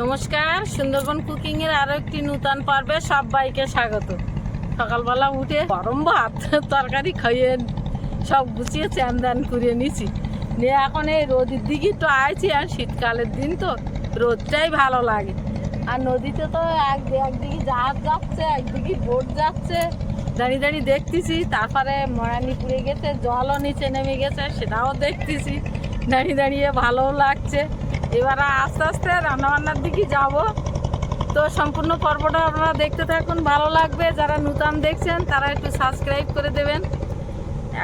নমস্কার, সুন্দরবন কুকিং এর আরও একটি নূতন পর্বে সবাইকে স্বাগত। সকালবেলা উঠে গরম ভাত, তরকারি খাইয়ে সব গুছিয়ে চ্যান দান করিয়ে নিছি। নিয়ে এখন এই রোদের দিকে তো আইছি, আর শীতকালের দিন তো রোদটাই ভালো লাগে। আর নদীতে তো এক একদিকে জাহাজ যাচ্ছে, একদিকে বোট যাচ্ছে। দাঁড়িয়ে দাঁড়িয়ে দেখতেছি, তারপরে মরানি পুড়ে গেছে, জলও নিচে নেমে গেছে, সেটাও দেখতেছি। দাঁড়িয়ে দাঁড়িয়ে ভালোও লাগছে। এবার আস্তে আস্তে রান্নাবান্নার দিকে যাব। তো সম্পূর্ণ পর্বটা আপনারা দেখতে থাকুন, ভালো লাগবে। যারা নূতন দেখছেন, তারা একটু সাবস্ক্রাইব করে দেবেন।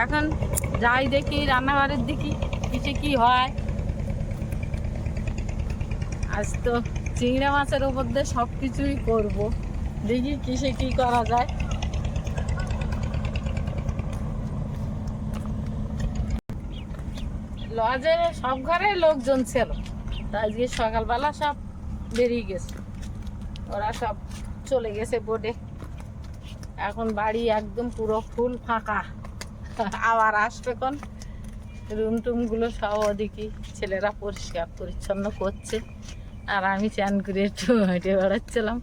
এখন যাই দেখি রান্নাঘরের দিকে কিছু কি হয়। আজ তো চিংড়া মাছের উপর দিয়ে সব কিছুই করব। দেখি কিসে কি করা যায়। লজে সব ঘরে লোকজন ছিল। আজকে সকালবেলা সব বেরিয়ে গেছে। ওরা সব চলে গেছে বোটে এখন বাড়ি একদম পুরো ফুল ফাঁকা। আবার আসবে কোন রুম টুমগুলো সব ওদিকে ছেলেরা পরিষ্কার পরিচ্ছন্ন করছে। আর আমি চান করে একটু হেঁটে বেড়াচ্ছিলাম।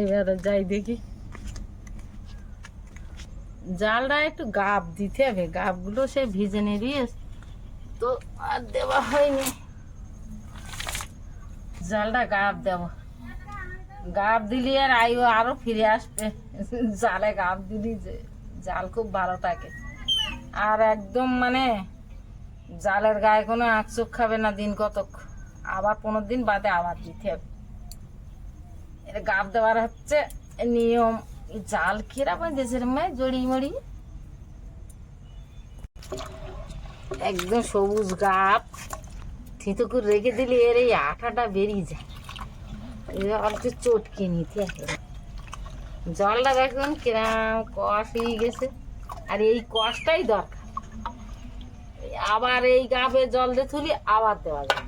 এবারে যাই দেখি। জালটা একটু গাব দিতে হবে। গাবগুলো সে ভিজে নিয়ে তো আর দেওয়া হয়নি। জালটা গাব দেব। গাব দিলি আর আয়ু আরও ফিরে আসবে। জালে গাব দিলি যে, জাল খুব ভালো থাকে। আর একদম মানে জালের গায়ে কোনো আঁক চোখ খাবে না দিন কতক। আবার পনেরো দিন বাদে আবার দিতে হবে। এটা গাব দেওয়ার হচ্ছে নিয়ম। জাল কীরকম দেশের মেয়ে জড়ি মড়ি একদম সবুজ গাপ থিতো করে রেখে দিলে এর এই আঠাটা বেরিয়ে যায়। এবার অল্প চটকে নিতে জলটা দেখুন কিরাম কষ হয়ে গেছে। আর এই কষটাই দরকার। আবার এই গাবে জল দিয়ে তুলি আবার দেওয়া যায়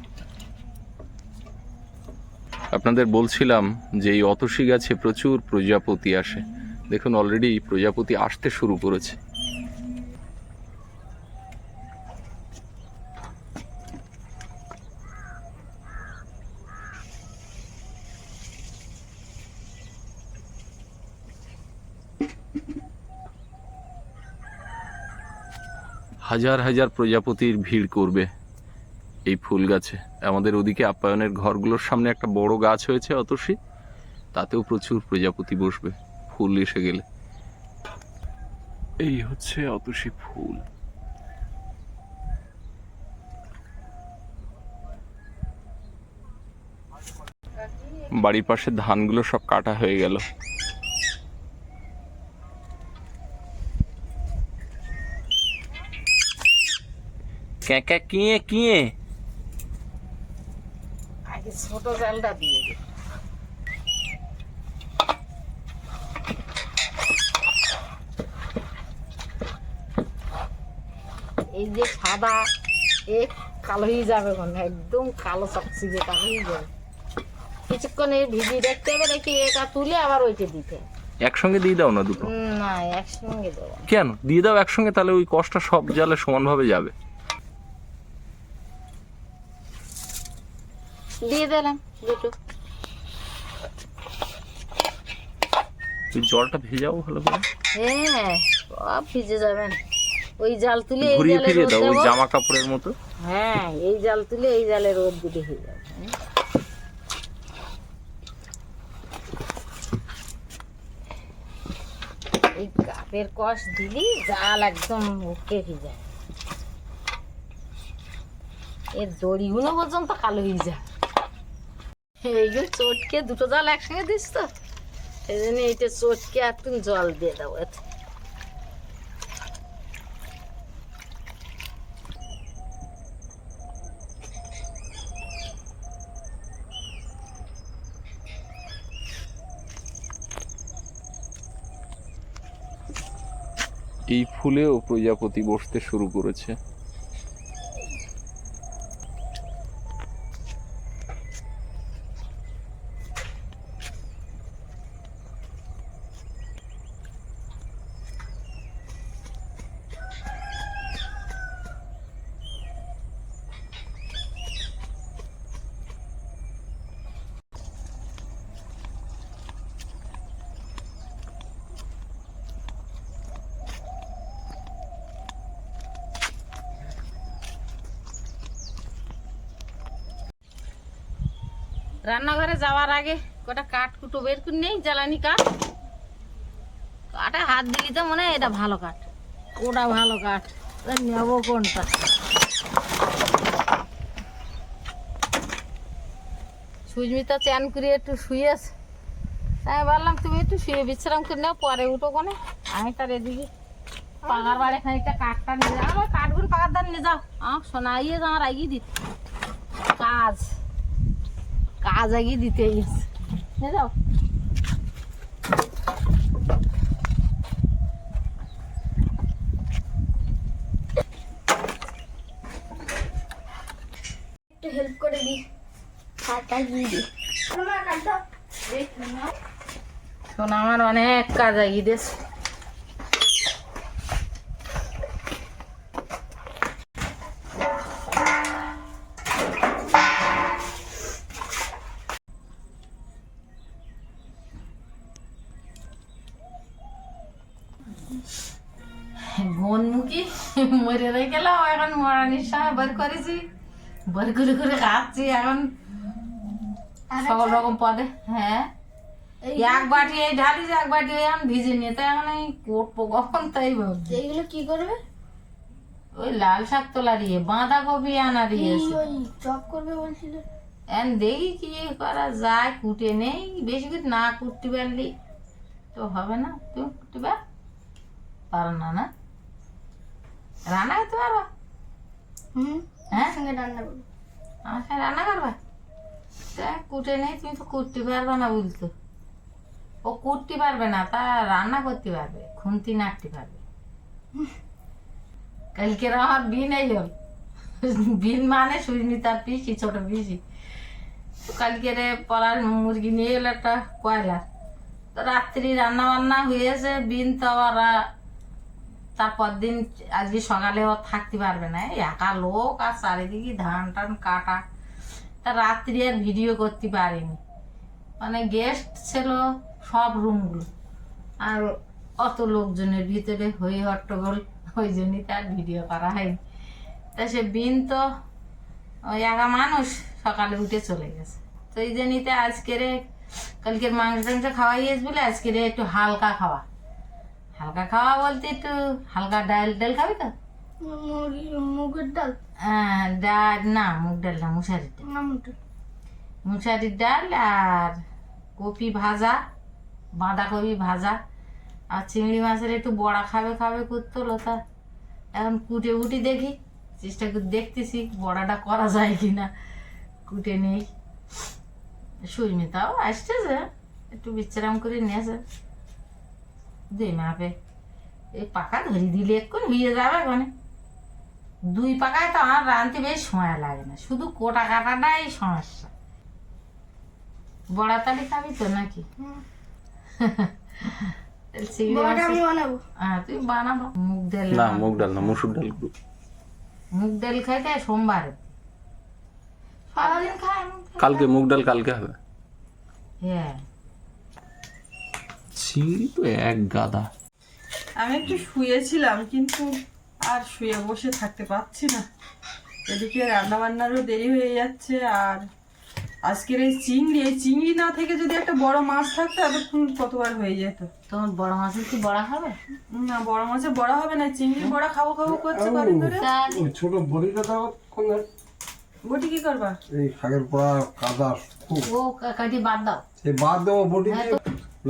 আপনাদের বলছিলাম যে এই অতসী গাছে প্রচুর প্রজাপতি আসে। দেখুন অলরেডি প্রজাপতি আসতে শুরু করেছে। হাজার হাজার প্রজাপতির ভিড় করবে এই ফুল গাছে। আমাদের ওদিকে আপ্যায়নের ঘরগুলোর সামনে একটা বড় গাছ হয়েছে, অতসী। তাতেও প্রচুর প্রজাপতি বসবে, ফুল এসে গেলে। এই হচ্ছে অতসী ফুল। বাড়ির পাশে ধানগুলো সব কাটা হয়ে গেল। ক্যাঁকা কিয়ে কিয়ে আগে ছোট জালটা দিয়ে দে। এই যে সাদা এ কালো হয়ে যাবে কোন একদম কালো চকচিকে কালো হয়ে যাবে। কিছুক্ষণ এই ভিজিয়ে দেখতে হবে নাকি এটা তুলে আবার ওইটা দিতে। একসঙ্গে দিয়ে দাও না দুটো? না একসঙ্গে দেবো না। কেন? দিয়ে দাও একসঙ্গে তাহলে ওই কষ্টটা সব জালে সমানভাবে যাবে। দিয়ে দিলাম দুটো। ওই জলটা ভেজাও ভালো করে। হ্যাঁ সব ভিজে যাবেন ওই জাল তুলে এই ঘুরিয়ে জালে ফিরিয়ে দাও ওই জামা কাপড়ের মতো। হ্যাঁ এই জাল তুলে এই জালে রোদ দিতে হয়ে যাবে। এই কাপের কষ দিলি জাল একদম উঠে হয়ে যায়। এর দড়িগুলো পর্যন্ত কালো হয়ে যায়। এইগুলো চটকে দুটো জাল একসঙ্গে দিস তো। সেই জন্য এইটা চটকে একটু জল দিয়ে দেবো এতে। এই ফুলেও প্রজাপতি বসতে শুরু করেছে। কটা বের করে নেই, জ্বালানি কাঠ। কাঠে হাত দিলি তো মনে হয় এটা ভালো কাঠ। ওটা ভালো কাঠ। নেব কোনটা? সুস্মিতা চ্যান করে একটু শুয়েছে আমি বললাম তুমি একটু শুয়ে বিশ্রাম করে নাও, পরে উঠো কোনে। আমি তার এদিকে পাকার বাড়ি খানিকটা কাঠটা নিয়ে যাও আমার কাঠগুলো পাকার দান নিয়ে যাও। আমার শোনাইয়ে আমার আগিয়ে দিতে। কাজ। কাজ আগিয়ে দিতে গেছে নিয়ে যাও। একটু হেল্প করে দি কাটা দিয়ে কাটা শোনা আমার অনেক কাজ আগিয়ে দিয়েছে মরে রয়ে গেল এখন মরানির সময় বের করেছি। বের করে করে খাচ্ছি এখন। সকল রকম পদে হ্যাঁ। এক বাটি এই ঢালিস এক বাটি এখন ভিজে নিয়ে তাই এখন এই করব কখন তাই ভাবছি। এইগুলো কি করবে? ওই লাল শাক তোলা দিয়ে বাঁধাকপি আনা দিয়েছে চপ করবে বলছিল। এখন দেখি কি করা যায় কুটে নেই বেশি করে না কুটতে পারলি তো হবে না তুমি কুটতে পার পারো না না? রান্না করতে পারবা? হুম হ্যাঁ? সঙ্গে রান্না করব। আমার সঙ্গে রান্না করবা? তা কুটে নেই তুমি তো কুটতে পারবে না বলতো ও কুটতে পারবে না তা রান্না করতে পারবে খুন্তি নাড়তে পারবে। কালকে আমার বিন এই হল বিন মানে সুস্মিতার পিসি ছোট পিসি। কালকে রে পলার মুরগি নিয়ে এলো একটা কয়লার। তো রাত্রি রান্না বান্না হয়েছে বিন তো আবার তারপর দিন আজকে সকালে ও থাকতে পারবে না। একা লোক আর চারিদিকে ধান টান কাটা। তা রাত্রি আর ভিডিও করতে পারিনি। মানে গেস্ট ছিল সব রুমগুলো আর অত লোকজনের ভিতরে হই হট্টগোল, ওই জন্যই তার ভিডিও করা হয়নি। তা সে বিন তো ওই একা মানুষ সকালে উঠে চলে গেছে। তো এই জন্যই আজকের কালকের মাংস টাংস খাওয়াইয়েছ বলে আজকের একটু হালকা খাওয়া। হালকা খাওয়া বলতে একটু হালকা ডাল ডাল খাবি তো? মুগের ডাল। আহ, ডাল না মুগ ডাল না মুসারির ডাল। না মুটু। মুসারির ডাল আর কপি ভাজা বাঁধাকপি ভাজা আর চিংড়ি মাছের একটু বড়া খাবে খাবে করতো লতা। এখন কুটে উটি দেখি চেষ্টা করে দেখতেছি বড়াটা করা যায় কিনা। কুটে নেই। সুস্মিতাও আসতেছে। একটু বিশ্রাম করে নিয়েছে। দুই মাপে এই পাকা ধরি দিলে এক্ষুনি হয়ে যাবে মানে দুই পাকায় তো আমার রাঁধতে বেশ সময় লাগে না শুধু কোটা কাটাটাই সমস্যা। বড়া তালি খাবি তো নাকি? হ্যাঁ তুই বানাবো। মুগ ডাল না মুগ ডাল না মসুর ডাল মুগ ডাল খাইতে সোমবার। সারাদিন খায় মুগ ডাল। কালকে মুগ ডাল কালকে হবে। হ্যাঁ। চিংড়ি তো এক গাদা। আমি একটু শুয়েছিলাম কিন্তু আর শুয়ে বসে থাকতে পারছি না। এদিকে রান্না বান্নারও দেরি হয়ে যাচ্ছে আর আজকের এই চিংড়ি এই চিংড়ি না থেকে যদি একটা বড় মাছ থাকতো এতক্ষণ কতবার হয়ে যেত। তোমার বড় মাছের কি বড়া খাবে না বড় মাছে বড় হবে না চিংড়ি বড়া খাব খাব করছে কদিন ধরে। ছোট বড়িটা দাও কোন বটি কি করবা? এই শাকের পোড়া কাদা ও কাটি বাদ দাও। সে বাদ দেবো বটি দিয়ে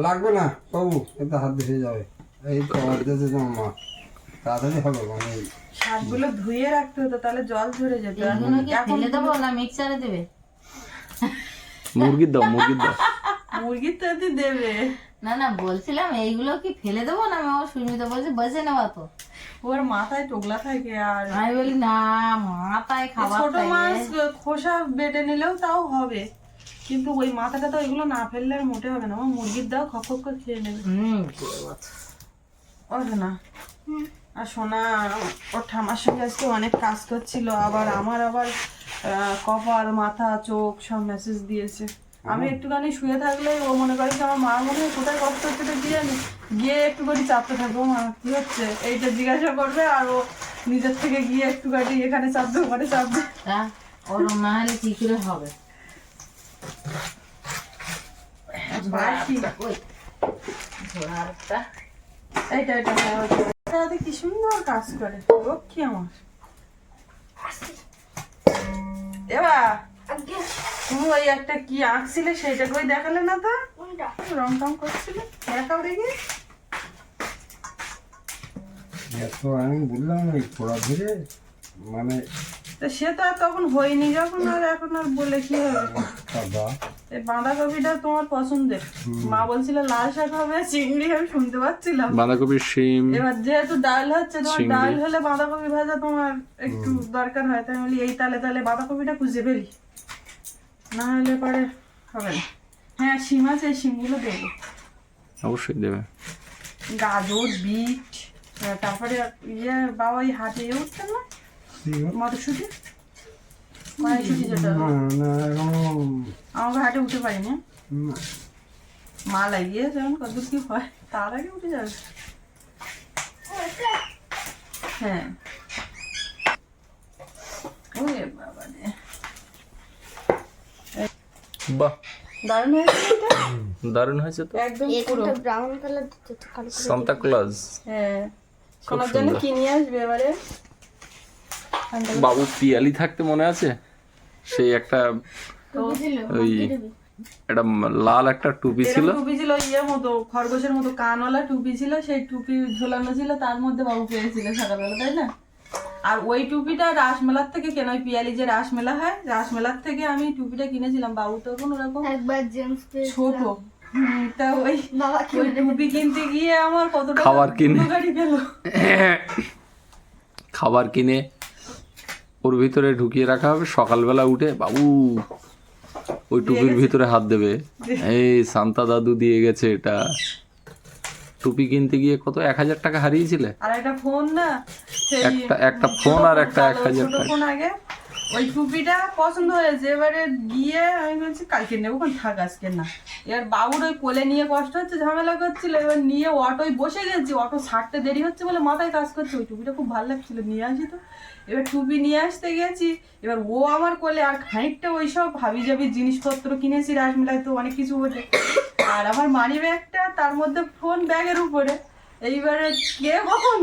লাগবে না বাবু এতে হাত দিয়ে যাবে। এই তো হাত তোমার মা। তাড়াতাড়ি হবে মানে শাকগুলো ধুয়ে রাখতে হতো তাহলে জল ঝরে যেত। এগুলো কি ফেলে দেবো না মিক্সারে দেবে? মুরগির দাও মুরগির দাও। মুরগির তো এতে দেবে। না না বলছিলাম এইগুলো কি ফেলে দেবো না? আমি আমার সুস্মিতা বলছে বেছে নেওয়া তো। ওর মাথায় টোকলা থাকে আর আমি বলি না মাথায় খাবার ছোট মাছ খোসা বেটে নিলেও তাও হবে। কিন্তু ওই মাথাটা তো এগুলো না ফেললে আর মোটে হবে না। আমার মুরগির দাও খপ খপ করে খেয়ে নেবে। হুম ও না। আর সোনা ওর ঠামার সঙ্গে আজকে অনেক কাজ করছিল আবার আমার আবার আহ, কপাল মাথা চোখ সব মেসেজ দিয়েছে। আমি একটুখানি শুয়ে থাকলে ও মনে করে যে আমার মা মনে হয় কোথায় কষ্ট হচ্ছে তো কি জানি। গিয়ে একটুখানি চাপতে থাকব। মা কি হচ্ছে? এইটা জিজ্ঞাসা করবে আর ও নিজের থেকে গিয়ে একটুখানি এখানে চাপবে ওখানে চাপবে ওরম না হলে কি করে হবে? কি সুন্দর কাজ করে লক্ষ্মী আমার ওই একটা কি আঁকছিলে সেইটা কই দেখালে না তো রং টং করছিলে দেখাও দেখি আমি বললাম এই ফোড়া ধরে। মানে সে তো আর তখন হয়নি যখন আর এখন আর বলে কি হবে? এই বাঁধাকপিটা তোমার পছন্দের। মা বলছিল লাল শাক হবে চিংড়ি আমি শুনতে পাচ্ছিলাম। বাঁধাকপির শিম। এবার যেহেতু ডাল হচ্ছে তোমার ডাল হলে বাঁধাকপি ভাজা তোমার একটু দরকার হয়। তাই বলি এই তালে তালে বাঁধাকপিটা খুঁজে ফেলি না হলে পরে হবে না। হ্যাঁ শিম আছে শিমগুলো দেবো। অবশ্যই দেবে। গাজর বিট তারপরে ইয়ে বাবা ওই হাটে ইয়ে উঠতেন না? মটরশুঁটি? কড়াইশুঁটি যেটা। হাটে উঠে পারি না। মা লাগিয়ে যেমন কত কি হয় তার আগে উঠে যাবে। হ্যাঁ। ওরে বাবা রে বাহ। দারুণ হয়েছে এটা? দারুণ হয়েছে তো? একদম পুরো। ব্রাউন কালার দিতে তো কালো সান্তা ক্লজ হ্যাঁ। খুব জন্য সুন্দর। কি নিয়ে আসবে এবারে। বাবু পিয়ালি থাকতে মনে আছে? সেই একটা ওই একটা লাল একটা টুপি ছিল। টুপি ছিল ইয়ের মতো খরগোশের মতো কানওয়ালা টুপি ছিল সেই টুপি ঝোলানো ছিল তার মধ্যে বাবু পেয়েছিল সকালবেলা তাই না? আর ওই টুপিটা রাসমেলার থেকে কেন ওই পিয়ালি যে রাসমেলা হয় রাসমেলার থেকে আমি টুপিটা কিনেছিলাম বাবু তখন ওরকম একবার জেমস ছোট। তা ওই ওই টুপি কিনতে গিয়ে আমার কত খাবার কিনে। গাড়ি গেল। খাবার কিনে ওর ভিতরে ঢুকিয়ে রাখা হবে। সকালবেলা উঠে বাবু ওই টুপির ভিতরে হাত দেবে। এই সান্তা দাদু দিয়ে গেছে এটা। টুপি কিনতে গিয়ে কত? এক হাজার টাকা হারিয়েছিলে? আর একটা ফোন না? একটা একটা ফোন আর একটা এক হাজার টাকা। ওই টুপিটা পছন্দ হয়েছে। এবারে গিয়ে আমি বলছি, কালকে নেব কোন থাক আজকে, না। এবার বাবুর ওই কোলে নিয়ে কষ্ট হচ্ছে, ঝামেলা করছিল। এবার নিয়ে অটোয় বসে গেছি, অটো ছাড়তে দেরি হচ্ছে বলে মাথায় কাজ করছে। ওই টুপিটা খুব ভালো লাগছিল, নিয়ে আসি তো। এবার টুপি নিয়ে আসতে গেছি। এবার ও আমার কোলে আর খানিকটা ওই সব হাবি জাবি জিনিসপত্র কিনেছি, রাসমেলায় তো অনেক কিছু ওঠে আর আমার মানি ব্যাগটা তার মধ্যে ফোন ব্যাগের উপরে। এইবারে কে কখন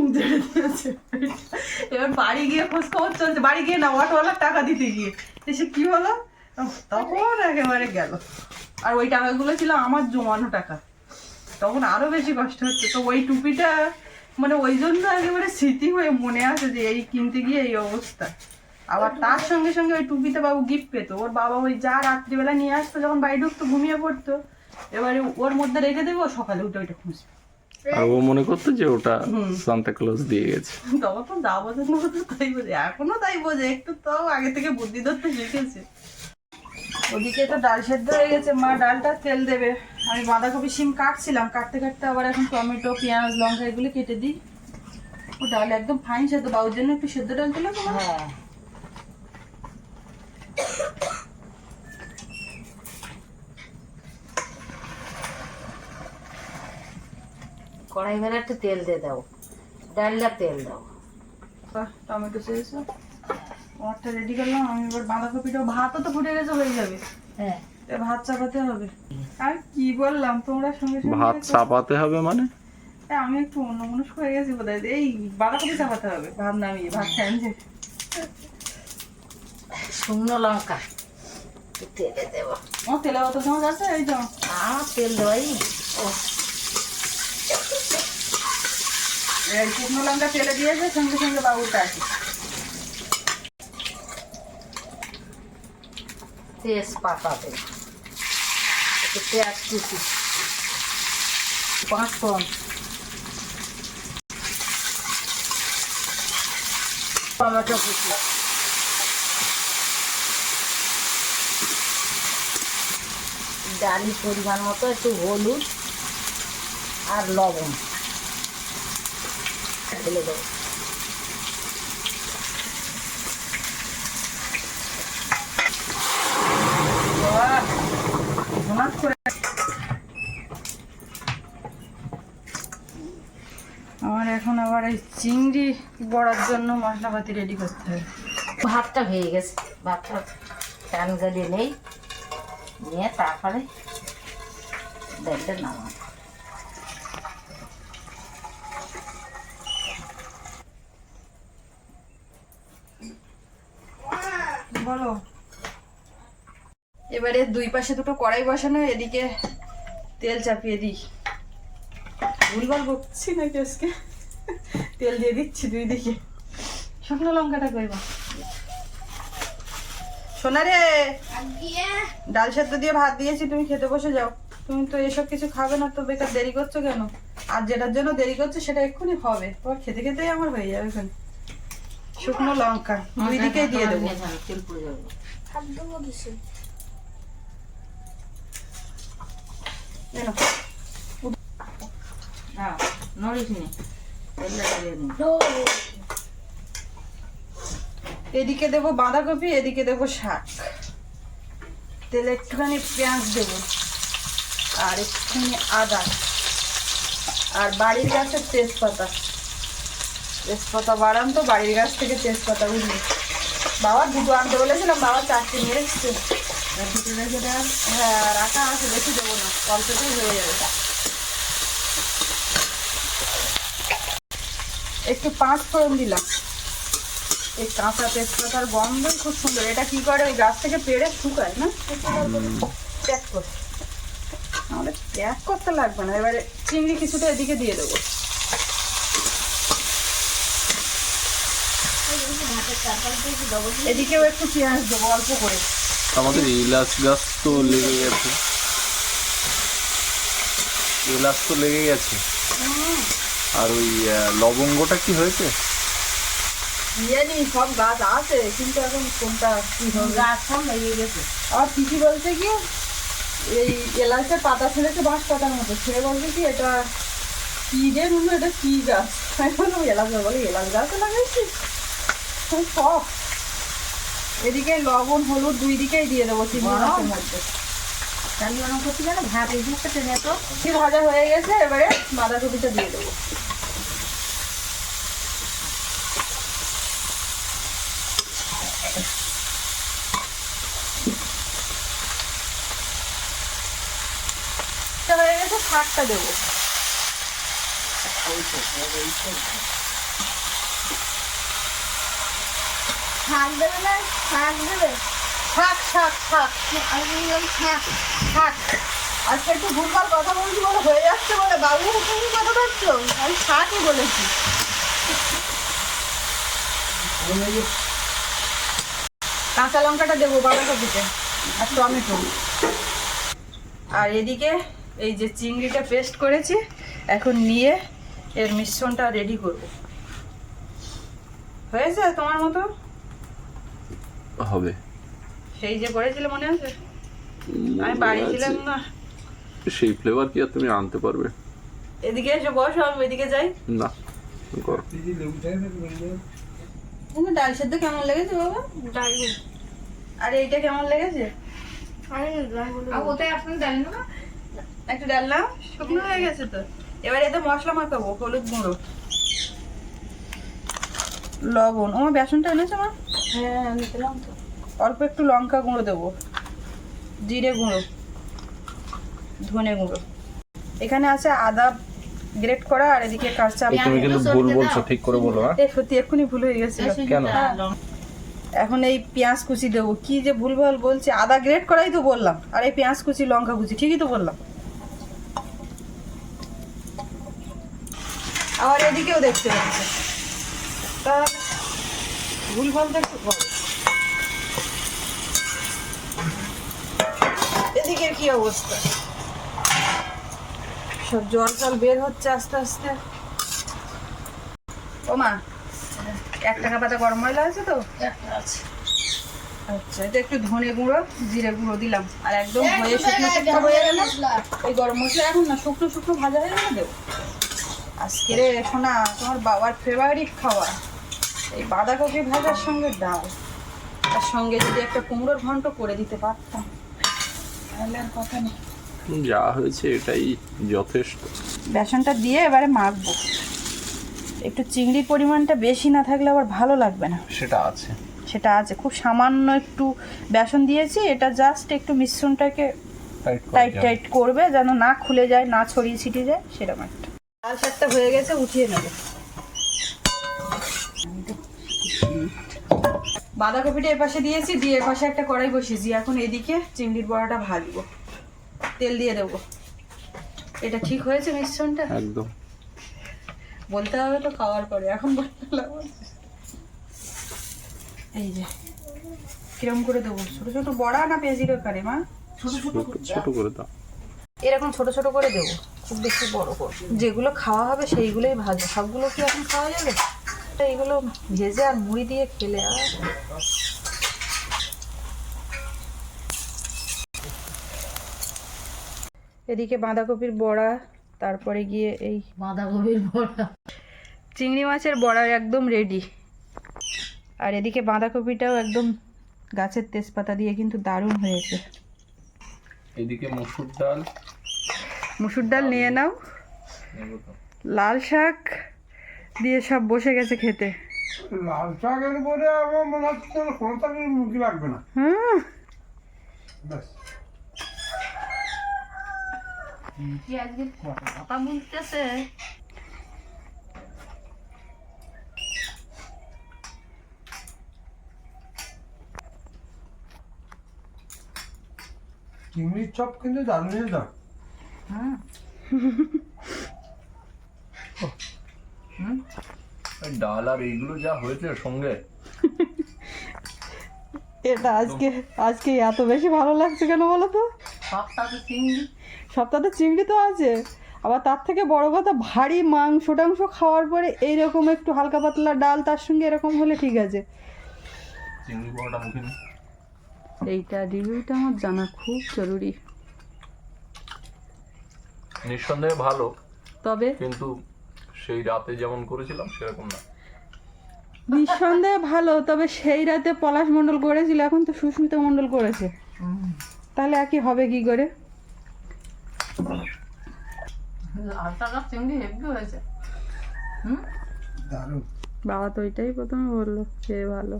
এবার বাড়ি গিয়ে খোঁজ খবর চলছে। বাড়ি গিয়ে না, অটোওয়ালার টাকা দিতে গিয়ে। এসে কি হলো? তখন একেবারে গেল। আর ওই টাকাগুলো ছিল আমার জমানো টাকা। তখন আরও বেশি কষ্ট হচ্ছে। তো ওই টুপিটা মানে ওই জন্য একেবারে স্মৃতি হয়ে মনে আছে যে এই কিনতে গিয়ে এই অবস্থা। আবার তার সঙ্গে সঙ্গে ওই টুপিতে বাবু গিফট পেতো। ওর বাবা ওই যা রাত্রিবেলা নিয়ে আসতো, যখন বাড়ি ঢুকতো, ঘুমিয়ে পড়তো। এবারে ওর মধ্যে রেখে দেবো, সকালে উঠে ওইটা খুঁজবে। আর ও মনে করতো যে ওটা সান্তা ক্লজ দিয়ে গেছে। তখন তো যা বোঝানো হতো তাই বোঝে এখনও তাই বোঝে একটু তাও আগে থেকে বুদ্ধি ধরতে শিখেছে। ওদিকে তো ডাল সেদ্ধ হয়ে গেছে মা ডালটা তেল দেবে। আমি বাঁধাকপি শিম কাটছিলাম কাটতে কাটতে আবার এখন টমেটো পেঁয়াজ লঙ্কা এগুলো কেটে দিই। ও ডাল একদম ফাইন সেদ্ধ বাবুর জন্য একটু সেদ্ধ ডাল দিলে তোমার হ্যাঁ। কড়াই বেলা একটু তেল দিয়ে দাও। ডালটা তেল দাও। টমেটো চেয়েছো আমারটা রেডি করলাম আমি এবার বাঁধাকপিটা ভাতও তো ফুটে গেছে হয়ে যাবে। হ্যাঁ। ভাত চাপাতে হবে। আর কি বললাম তোমরা সঙ্গে সঙ্গে ভাত চাপাতে হবে মানে? আমি একটু অন্য মনস্ক হয়ে গেছি বোধ এই বাঁধাকপি চাপাতে হবে ভাত নামিয়ে ভাত ফ্যানছে শুকনো লঙ্কা তেলে দেবো। আমার তেলে অত চামচ আছে এই তো আমার। তেল দেওয়াই। ও এই শুকনো লঙ্কা তেলে দিয়েছে, সঙ্গে সঙ্গে বাবুটা আছে। তেজপাতা ডালি পরিমাণ মতো একটু হলুদ আর লবণ। হঠাৎ করে আমার এখন আবার এই চিংড়ি বড়ার জন্য মশলাপাতি রেডি করতে হবে। ভাতটা হয়ে গেছে। ভাতটা ফ্যান গালিয়ে নেই। নিয়ে তারপরে বলো এবারে দুই পাশে দুটো কড়াই বসানো এদিকে তেল চাপিয়ে দিই। ভুলভাল বকছি নাকি আজকে? তেল দিয়ে দিচ্ছি দুই দিকে। শুকনো লঙ্কাটা কইবা সোনা রে! ডাল সেদ্ধ দিয়ে ভাত দিয়েছি তুমি খেতে বসে যাও। তুমি তো এসব কিছু খাবে না তো বেকার দেরি করছ কেন? আর যেটার জন্য দেরি করছ সেটা এক্ষুনি হবে। তোমার খেতে খেতেই আমার হয়ে যাবে এখানে। শুকনো লঙ্কা দুই দিকেই দিয়ে দেবো। কিসে এদিকে দেবো বাঁধাকপি, এদিকে দেবো শাক। তেলে একটুখানি পেঁয়াজ দেবো আর একটুখানি আদা আর বাড়ির গাছের তেজপাতা। তেজপাতা বাড়ান তো, বাড়ির গাছ থেকে তেজপাতা উঠবে বাবা, দুটো আনতে বলেছিলাম, বাবা চারটে নিয়ে এসছে। হ্যাঁ রাখা আছে বেশি দেবো না। একটু পাঁচ ফোড়ন দিলাম। এই কাঁচা তেজপাতার গন্ধই খুব সুন্দর। এটা কি করে? ওই গাছ থেকে পেড়ে শুকায় না? প্যাক করে আমাদের প্যাক করতে লাগবে না। এবারে চিংড়ি কিছুটা এদিকে দিয়ে দেবো। এদিকেও একটু পেঁয়াজ দেবো, অল্প করে। আমাদের এলাচ গাছ তো লেগে গেছে। এলাচ তো লেগে গেছে। আর ওই লবঙ্গটা কি হয়েছে? জানি সব গাছ আছে কিন্তু এখন কোনটা কি হবে? গাছ সব লেগে গেছে। আর পিসি বলছে কি এই এলাচের পাতা ছেড়েছে বাঁশ পাতার মতো। ছেড়ে বলছে কি এটা কি রে নুনু এটা কি গাছ? বললাম এলাচ বলে এলাচ গাছ লাগাইছিস সব এদিকে লবণ হলুদ দুই দিকেই দিয়ে দেবো চিংড়ি মাছের মধ্যে। চালি অনেক করতে গেলে ভাত এই দিকটা টেনে তো। কি ভাজা হয়ে গেছে এবারে বাঁধাকপিটা দিয়ে দেবো। হয়ে গেছে শাকটা দেবো। দেবে আমি বললাম একটু কথা বলছি বলে হয়ে যাচ্ছে বলে কথা আমি বলেছি। কাঁচা লঙ্কাটা দেবো বাঁধাকপিতে আর টমেটো। আর এদিকে এই যে চিংড়িটা পেস্ট করেছি, এখন নিয়ে এর মিশ্রণটা রেডি করব। হয়েছে তোমার মতো? হবে। সেই যে করেছিলে মনে আছে? আমি বাড়ি ছিলাম না। সেই ফ্লেভার কি আর তুমি আনতে পারবে? এদিকে এসে বসো আমি ওইদিকে যাই। না কর। ডাল সেদ্ধ কেমন লেগেছে বাবা? ডাল আর এইটা কেমন লেগেছে? আমি দারুণ ওটাই আপনি জানেন না একটু ডাল নাও। শুকনো হয়ে গেছে তো। এবার এতে মশলা মাখাবো হলুদ গুঁড়ো। লবণ। ও বেসনটা এনেছো মা? হ্যাঁ তো অল্প একটু লঙ্কা গুঁড়ো দেবো। জিরে গুঁড়ো ধনে গুঁড়ো। এখানে আছে আদা গ্রেট করা আর এদিকে কাঁচা তুমি কিন্তু ভুল বলছো ঠিক করে বলো হ্যাঁ? এ সত্যি এক্ষুনি ভুল হয়ে গেছিল। কেন? এখন এই পেঁয়াজ কুচি দেবো। কি যে ভুলভাল বলছি আদা গ্রেট করাই তো বললাম। আর এই পেঁয়াজ কুচি লঙ্কা কুচি ঠিকই তো বললাম। আবার এদিকেও দেখতে পাচ্ছে। তা ভুলভাল তো একটু এদিকের কি অবস্থা? সব জল জল বের হচ্ছে আস্তে আস্তে। ও মা এক টাকা পাতা গরম ময়লা আছে তো? আছে আচ্ছা এটা একটু ধনে গুঁড়ো জিরে গুঁড়ো দিলাম। আর একদম হয়ে শুকনো শুকনো হয়ে গেলে। এই গরম মশলা এখন না শুকনো শুকনো ভাজা হয়ে গেলে দেবো আজকে রে শোনা তোমার বাবার ফেভারিট খাবার। এই বাঁধাকপি ভাজার সঙ্গে ডাল। তার সঙ্গে যদি একটা কুমড়োর ঘন্ট করে দিতে পারতাম তাহলে আর কথা নেই। যা হয়েছে এটাই যথেষ্ট। বেসনটা দিয়ে এবারে মাখবো। একটু চিংড়ির পরিমাণটা বেশি না থাকলে আবার ভালো লাগবে না। সেটা আছে। সেটা আছে। খুব সামান্য একটু বেসন দিয়েছি এটা জাস্ট একটু মিশ্রণটাকে টাইট টাইট করবে যেন না খুলে যায় না ছড়িয়ে ছিটিয়ে যায় সেরকম একটা। লাল শাকটা হয়ে গেছে উঠিয়ে নেবে। বাঁধাকপিটা এ পাশে দিয়েছি দিয়ে এ পাশে একটা কড়াই বসিয়েছি। এখন এদিকে চিংড়ির বড়াটা ভাজবো। তেল দিয়ে দেবো। এটা ঠিক হয়েছে মিশ্রণটা? একদম। বলতে হবে তো খাওয়ার পরে। এখন বলতে এই যে কিরম করে দেবো? ছোট ছোট বড়া না পেঁয়াজির কারে মা? ছোট ছোট ছোট করে দাও। এরকম ছোট ছোট করে দেবো। খুব বেশি বড় করে যেগুলো খাওয়া হবে সেইগুলোই ভাজবো। সবগুলো কি এখন খাওয়া যাবে? এইগুলো ভেজে আর মুড়ি দিয়ে খেলে আর। এদিকে বাঁধাকপির বড়া তারপরে গিয়ে এই বাঁধাকপির বড়া। চিংড়ি মাছের বড়া একদম রেডি আর এদিকে বাঁধাকপিটাও একদম গাছের তেজপাতা দিয়ে কিন্তু দারুণ হয়েছে। এদিকে মসুর ডাল। মুসুর ডাল নিয়ে নাও। লাল শাক। দিয়ে সব বসে গেছে খেতে। লাল শাকের পরে আমার মনে হচ্ছে কোনো তরকারি মুখে লাগবে না। হুম ব্যাস। আজকে কথা বলতেছে? চিংড়ির চপ কিন্তু দারুণ হয়েছে। ডাল আর এইগুলো যা হয়েছে সঙ্গে। এটা আজকে আজকে এত বেশি ভালো লাগছে কেন বলো তো? সপ্তাহে চিংড়ি। সপ্তাহে চিংড়ি তো আছে। আবার তার থেকে বড় কথা ভারী মাংস টাংস খাওয়ার পরে এইরকম একটু হালকা পাতলা ডাল তার সঙ্গে এরকম হলে ঠিক আছে। চিংড়ি বড়াটা মুখে এইটা রিভিউটা আমার জানা খুব জরুরি। নিঃসন্দেহে ভালো। তবে কিন্তু সেই রাতে যেমন করেছিলাম সেরকম না। নিঃসন্দেহে ভালো তবে সেই রাতে পলাশ মণ্ডল করেছিল এখন তো সুস্মিতা মণ্ডল করেছে। তাহলে একই হবে কি করে? বাবা তো ওইটাই প্রথমে বলল সে ভালো।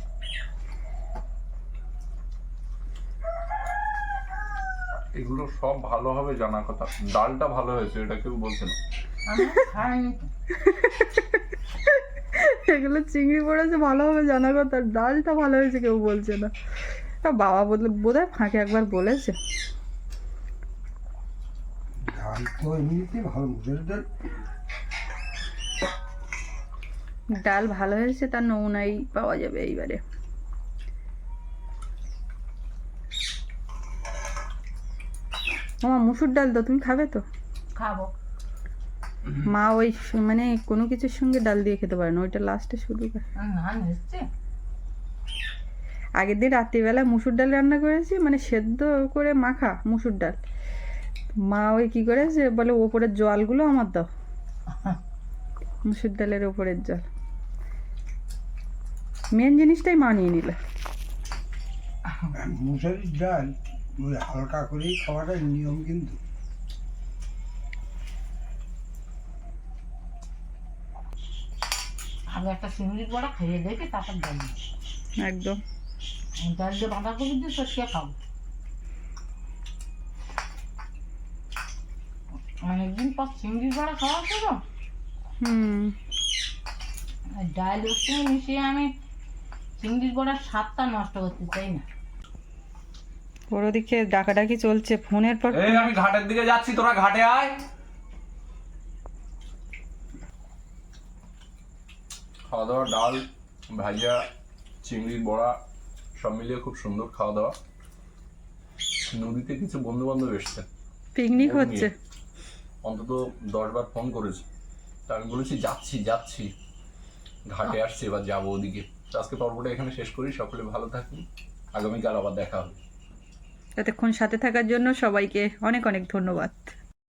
এগুলো সব ভালো হবে জানা কথা। ডালটা ভালো হয়েছে এটা কেউ বলছে না। এগুলো চিংড়ি পড়েছে ভালো হবে জানা কথা। ডালটা ভালো হয়েছে কেউ বলছে না। তা বাবা বললে বোধ হয় ফাঁকে একবার বলেছে। ডাল ভালো ডাল ডাল ভালো হয়েছে তার নমুনাই পাওয়া যাবে এইবারে। আমার মুসুর ডাল তো তুমি খাবে তো? খাব। মা ওই মানে কোনো কিছুর সঙ্গে ডাল দিয়ে খেতে পারে না ওইটা লাস্টে শুরু করে। আগের দিন রাত্রিবেলা মুসুর ডাল রান্না করেছি মানে সেদ্ধ করে মাখা মুসুর ডাল। মা ওই কি করেছে বলে ওপরের জলগুলো আমার দাও। মুসুর ডালের ওপরের জল মেন জিনিসটাই মা নিয়ে নিল। মুসুরির ডাল হালকা করেই খাওয়াটা নিয়ম কিন্তু। আগে একটা চিংড়ির বড়া খেয়ে দেখে তারপর ডাল একদম। ডাল দিয়ে বাঁধাকপি দিয়ে সরিয়ে খাব। অনেকদিন পর চিংড়ির বড়া খাওয়া তো। হুম। আর ডালের সঙ্গে মিশিয়ে আমি চিংড়ির বড়ার স্বাদটা নষ্ট করতে চাই না। ওর ওদিকে ডাকাডাকি চলছে ফোনের পর এই আমি ঘাটের দিকে যাচ্ছি তোরা ঘাটে আয়। খাওয়া দাওয়া ডাল ভাজা চিংড়ির বড়া সব মিলিয়ে খুব সুন্দর খাওয়া দাওয়া নদীতে কিছু বন্ধু বান্ধব এসছে। পিকনিক হচ্ছে? অন্তত দশ বার ফোন করেছে। তা আমি বলেছি যাচ্ছি যাচ্ছি। ঘাটে আসছি এবার যাব ওদিকে। আজকে পর্বটা এখানে শেষ করি। সকলে ভালো থাকুন। আগামীকাল আবার দেখা হবে। এতক্ষণ সাথে থাকার জন্য সবাইকে অনেক অনেক ধন্যবাদ।